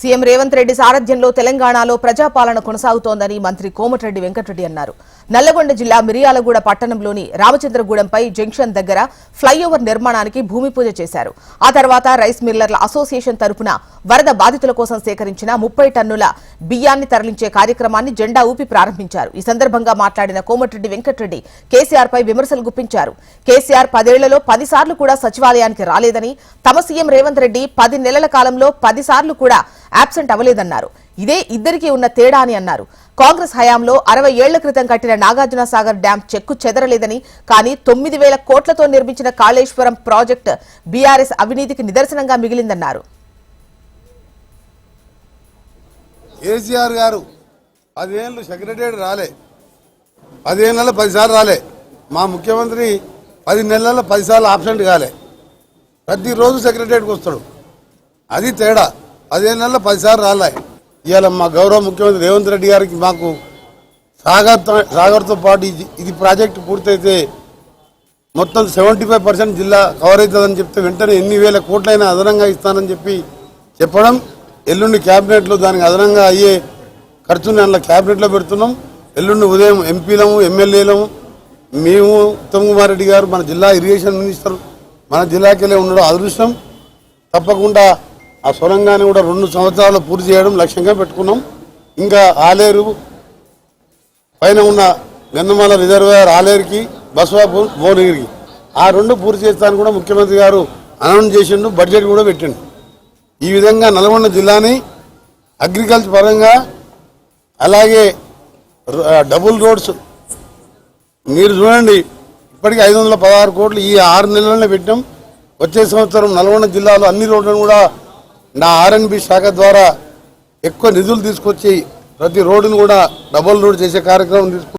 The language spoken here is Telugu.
సీఎం రేవంత్ రెడ్డి సారథ్యంలో తెలంగాణలో ప్రజాపాలన కొనసాగుతోందని మంత్రి కోమటిరెడ్డి వెంకటరెడ్డి అన్నారు. నల్లగొండ జిల్లా మిరియాలగూడ పట్టణంలోని రామచంద్రగూడెంపై జంక్షన్ దగ్గర ఫ్లైఓవర్ నిర్మాణానికి భూమి పూజ చేశారు. ఆ తర్వాత రైస్ మిల్లర్ల అసోసియేషన్ తరపున వరద బాధితుల కోసం సేకరించిన ముప్పై టన్నుల బియ్యాన్ని తరలించే కార్యక్రమాన్ని జెండా ఊపి ప్రారంభించారు. ఈ సందర్భంగా మాట్లాడిన కోమటిరెడ్డి వెంకటరెడ్డి కేసీఆర్ పై విమర్శలు గుప్పించారు. కేసీఆర్ పదేళ్ళలో పదిసార్లు కూడా సచివాలయానికి రాలేదని తమ సీఎం రేవంత్ రెడ్డి పది నెలల కాలంలో పదిసార్లు కూడా అబ్సెంట్ అవ్వలేదన్నారు. ఇదే ఇద్దరికీ ఉన్న తేడా అని అన్నారు. కాంగ్రెస్ హయాంలో అరవై ఏళ్ళ క్రితం కట్టిన నాగార్జున సాగర్ డ్యాం చెక్కు చెదరలేదని కానీ తొమ్మిది వేల కోట్లతో నిర్మించిన కాళేశ్వరం ప్రాజెక్టు బీఆర్ఎస్ అవినీతికి నిదర్శనంగా మిగిలిందన్నారు. కేసీఆర్ గారు పదిహేళ్ళు సెక్రటరీ రాలే. పదిహేను నెలలు పదిసార్లు రాలే. మా ముఖ్యమంత్రి పది నెలల్లో పదిసార్లు ఆబ్సెంట్ కాలే. ప్రతిరోజు సెక్రటరీకి వస్తాడు. అది తేడా. పదిహేను నెలలో పదిసార్లు రాలే. ఇవాళ మా గౌరవ ముఖ్యమంత్రి రేవంత్ రెడ్డి గారికి మాకు సాగర్తో సాగర్తో పాటు ఇది ఇది ప్రాజెక్టు పూర్తయితే మొత్తం సెవెంటీ ఫైవ్ పర్సెంట్ జిల్లా కవర్ అవుతుందని చెప్తే వెంటనే ఎన్ని వేల కోట్లైనా అదనంగా ఇస్తానని చెప్పి చెప్పడం ఎల్లుండి క్యాబినెట్లో దానికి అదనంగా అయ్యే ఖర్చుని అందులో క్యాబినెట్లో పెడుతున్నాం. ఎల్లుండి ఉదయం ఎంపీలము ఎమ్మెల్యేలము మేము ఉత్తమ్ కుమార్ రెడ్డి గారు మన జిల్లా ఇరిగేషన్ మినిస్టర్ మన జిల్లాకెళ్ళే ఉండడం అదృష్టం. తప్పకుండా ఆ సొరంగాన్ని కూడా రెండు సంవత్సరాలు పూర్తి చేయడం లక్ష్యంగా పెట్టుకున్నాం. ఇంకా ఆలేరు పైన ఉన్న గంధమాల రిజర్వేయర్ ఆలేరుకి బస్వా భువనగిరికి ఆ రెండు పూర్తి చేస్తాను కూడా ముఖ్యమంత్రి గారు అనౌన్స్ చేసిండు బడ్జెట్ కూడా పెట్టిండు. ఈ విధంగా నల్గొండ జిల్లాని అగ్రికల్చర్ పరంగా అలాగే డబుల్ రోడ్స్ మీరు చూడండి ఇప్పటికీ ఐదు వందల పదహారు కోట్లు ఈ ఆరు నెలలనే పెట్టాం. వచ్చే సంవత్సరం నల్గొండ జిల్లాలో అన్ని రోడ్లను కూడా నా ఆర్ఎన్బి శాఖ ద్వారా ఎక్కువ నిధులు తీసుకొచ్చి ప్రతి రోడ్డును కూడా డబుల్ రోడ్ చేసే కార్యక్రమం తీసుకు